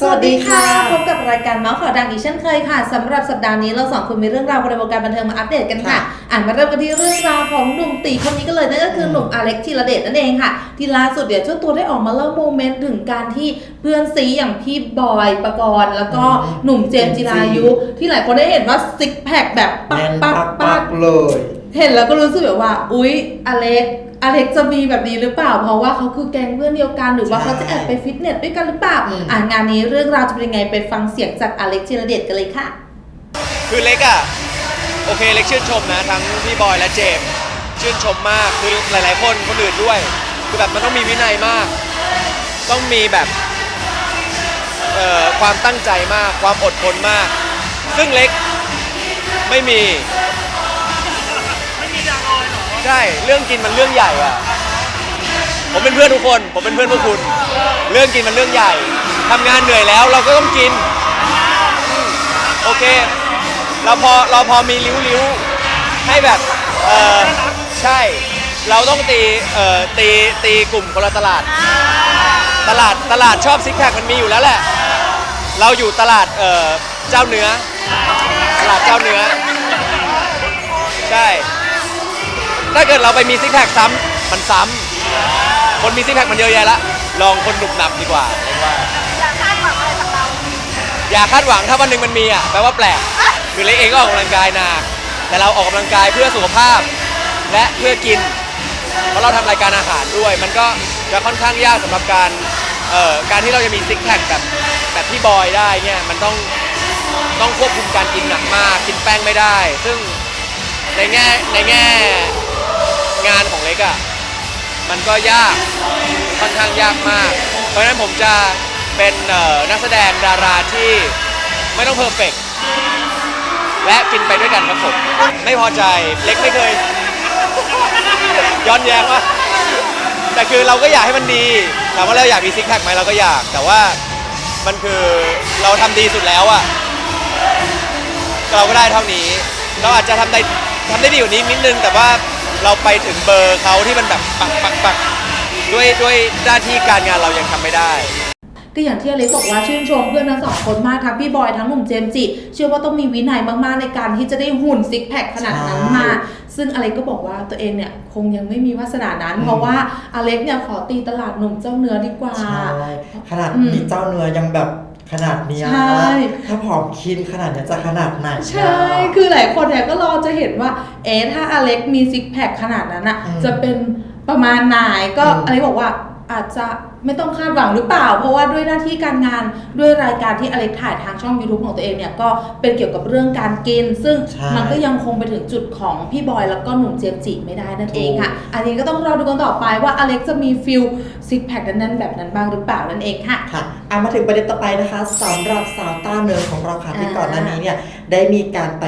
สวัสดีค่ะ พบกับรายการเมาส์ข่าวดังอีกเช่นเคยค่ะสำหรับสัปดาห์นี้เราสองคนมีเรื่องราวในวงการบันเทิงมาอัปเดตกันค่ะค่ะอ่านมาเริ่มกันที่เรื่องราวของหนุ่มตีคนนี้กันเลยนั่นก็คือหนุ่มอเล็กธีรเดชนั่นเองค่ะ ที่ล่าสุดเดี๋ยวเจ้าตัวได้ออกมาเล่าโมเมนต์ถึงการที่เพื่อนซีอย่างพี่บอยปกรณ์แล้วก็หนุ่มเจมส์จิรายุ ที่หลายคนได้เห็นว่าซิกแพคแบบปักแน่นปักปักปัปักกเลย เห็นแล้วก็รู้สึกแบบว่า อุ๊ยอเล็ก อเล็กจะมีแบบนี้หรือเปล่า เพราะว่าเขาคือแก๊งเพื่อนเดียวกันหรือว่าใช่เขาจะแอบไปฟิตเนสด้วยกันหรือเปล่าอืมอ่านงานนี้เรื่องราวจะเป็นยังไงไปฟังเสียงจากอเล็กจิรเดชกันเลยค่ะ คือเล็กอะโอเคเล็กชื่นชมนะทั้งพี่บอยและเจมส์ชื่นชมมากคือหลาย ๆ คนคนอื่นด้วย คือแบบมันต้องมีวินัยมาก ต้องมีแบบเอ่อความตั้งใจมากความอดทนมาก ซึ่งเล็กไม่มี ใช่ เรื่องกินมันเรื่องใหญ่อะผมเป็นเพื่อนทุกคน ผมเป็นเพื่อนพวกคุณ เรื่องกินมันเรื่องใหญ่ทำงานเหนื่อยแล้วเราก็ต้องกิน โอเค เราพอเราพอมีริ้วริ้วให้แบบ เออใช่ เราต้องตี เอ่อ ตีตีกลุ่มคนละตลาด ตลาดตลาดชอบซิกแพคมันมีอยู่แล้วแหละ เราอยู่ตลาด เอ่อ เจ้าเนื้อ ตลาดเจ้าเนื้อ ใช่ ถ้าเกิดเราไปมีซิกแพคซ้ำมันซ้ำคนมีซิกแพคมันเยอะแยะละลองคนหนุบหนับดีกว่าเรียกว่าอย่าคาดหวังถ้าวันหนึ่งมันมีอะแปลว่าแปลกคือเล็กเองก็ออกกำลังกายหนักแต่เราออกกำลังกายเพื่อสุขภาพ และเพื่อกิน เพราะเราทำรายการอาหารด้วย มันก็จะค่อนข้างยากสำหรับการเอ่อการที่เราจะมีซิกแพคแบบแบบพี่บอยได้เนี่ยมันต้องต้องควบคุมการกินหนักมาก กินแป้งไม่ได้ ซึ่งในแง่ในแง่ งานของเล็กอะมันก็ยากค่อนข้างยากมาก เพราะฉะนั้นผมจะเป็นนักแสดงดาราที่ไม่ต้องเพอร์เฟกต์และกินไปด้วยกันครับผมไม่พอใจเล็กไม่เคย ย้อนแย้งว่าแต่คือเราก็อยากให้มันดีถามว่าเราอยากมีซิกแพคไหมเราก็อยาก แต่ว่ามันคือเราทำดีสุดแล้วอะเราก็ได้เท่านี้ เราอาจจะทำได้ทำได้ดีกว่านี้นิดนึงแต่ว่า เราไปถึงเบอร์เขาที่มันแบบปักปักปักด้วยด้วยหน้าที่การงานเรายังทำไม่ได้ ก็อย่างที่อเล็กบอกว่าชื่นชมเพื่อนทั้งสองคนมากทั้งพี่บอยทั้งหนุ่มเจมส์จิเชื่อว่าต้องมีวินัยมากๆในการที่จะได้หุ่นซิกแพคขนาดนั้นมา ซึ่งอเล็กก็บอกว่าตัวเองเนี่ยคงยังไม่มีวาสนานั้นอืมเพราะว่าอเล็กเนี่ยขอตีตลาดหนุ่มเจ้าเนื้อดีกว่า ใช่ขนาดอืม มีเจ้าเนื้อยังแบบ ขนาดเนี้ยใช่ ถ้าผอมคินขนาดเนี้ยจะขนาดไหนอะ ใช่ คือหลายคนเนี่ยก็รอจะเห็นว่า เอ๊ะถ้าอเล็กมีซิกแพคขนาดนั้นอะอืมจะเป็นประมาณไหน ก็อืม อเล็กบอกว่า อาจจะไม่ต้องคาดหวังหรือเปล่า เพราะว่าด้วยหน้าที่การงานด้วยรายการที่อเล็กถ่ายทางช่อง YouTube ของตัวเองเนี่ยก็เป็นเกี่ยวกับเรื่องการกิน ซึ่งใช่มันก็ยังคงไปถึงจุดของพี่บอยแล้วก็หนุ่มเจมส์จิไม่ได้นั่นเองค่ะ อันนี้ก็ต้องรอดูกันต่อไปว่าอเล็กจะมีฟิลซิกแพคนั้นๆแบบนั้นบ้างหรือเปล่านั่นเองค่ะ ค่ะเอามาถึงประเด็นต่อไปนะคะสำหรับสาวต้าเนิร์ของเราค่ะที่อ่าก่อนหน้านี้เนี่ยได้มีการไป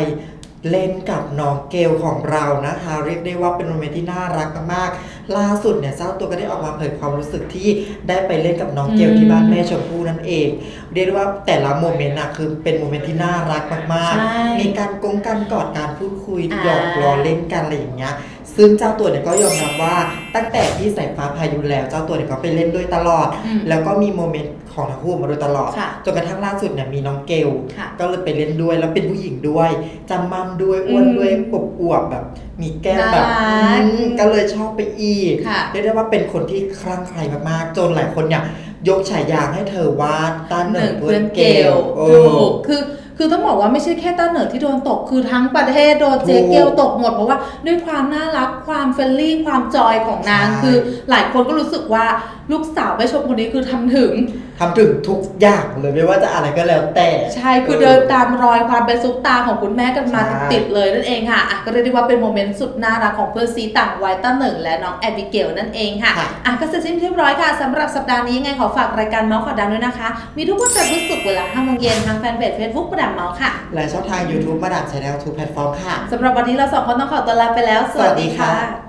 เล่นกับน้องเกลของเรานะคะ เรียกได้ว่าเป็นโมเมนต์ที่น่ารักมากๆล่าสุดเนี่ยเจ้าตัวก็ได้ออกมาเผยความรู้สึกที่ได้ไปเล่นกับน้องเกลที่บ้านแม่ชมพู่นั่นเอง เรียกได้ว่าแต่ละโมเมนต์อะคือเป็นโมเมนต์ที่น่ารักมากๆ มีการกงกันกอดการพูดคุยหยอกล้อเล่นกันอะไรอย่างเงี้ย ซึ่งเจ้าตัวเนี่ยก็ยอมรับว่าตั้งแต่ที่สายฟ้าพายุแล้ว เจ้าตัวเนี่ยก็ไปเล่นด้วยตลอด อืมแล้วก็มีโมเมนต์ของทั้งคู่มาโดยตลอดค่ะจนกระทั่งล่าสุดเนี่ยมีน้องเกลค่ะก็เลยไปเล่นด้วยแล้วเป็นผู้หญิงด้วยจำมั่มด้วยอ้วนอืมด้วยอบอวบๆแบบ มีแก้มแบบน่ารักอืมก็เลยชอบไปอีกค่ะ เรียกได้ว่าเป็นคนที่คลั่งไคล้มากๆจนหลายคนเนี่ยยกฉายาให้เธอว่าต้านเหหนึ่นึ่งงเพื่เพื่ออนนเกเกลลเอถูอกคือ คือต้องบอกว่าไม่ใช่แค่ต้าเหนิร์ที่โดนตก คือทั้งประเทศโดนเจถูกเกลตกหมด เพราะว่าด้วยความน่ารักความเฟรนลี่ความจอยของนางใช่คือหลายคนก็รู้สึกว่า ลูกสาวแม่ชมคนนี้คือทำถึง ทำถึงทุกอย่างเลยไม่ว่าจะอะไรก็แล้วแต่ ใช่คือเดินตามรอยความเป็นซุปตาของคุณแม่กันมาใช่ ติดๆเลยนั่นเองค่ะอะก็เรียกได้ว่าเป็นโมเมนต์สุดน่ารักของเพื่อนซีต่างวัยต้าเหนึ่งและน้องแอบบิเกลนั่นเองค่ะ ค่ะ อะก็เสร็จสิ้นเรียบร้อยค่ะสำหรับสัปดาห์นี้ยังไงขอฝากรายการเมาส์ข่าวดังด้วยนะคะ มีทุกวันจันทร์พุธศุกร์เวลา5โมงเย็นทางแฟนเพจ Facebook ประดับเมาส์ค่ะและช่องทาง YouTube มาดามชาแนลทุกแพลตฟอร์มค่ะ สำหรับวันนี้เราสองคนต้องขอตัวลาไปแล้ว สวัสดีค่ะ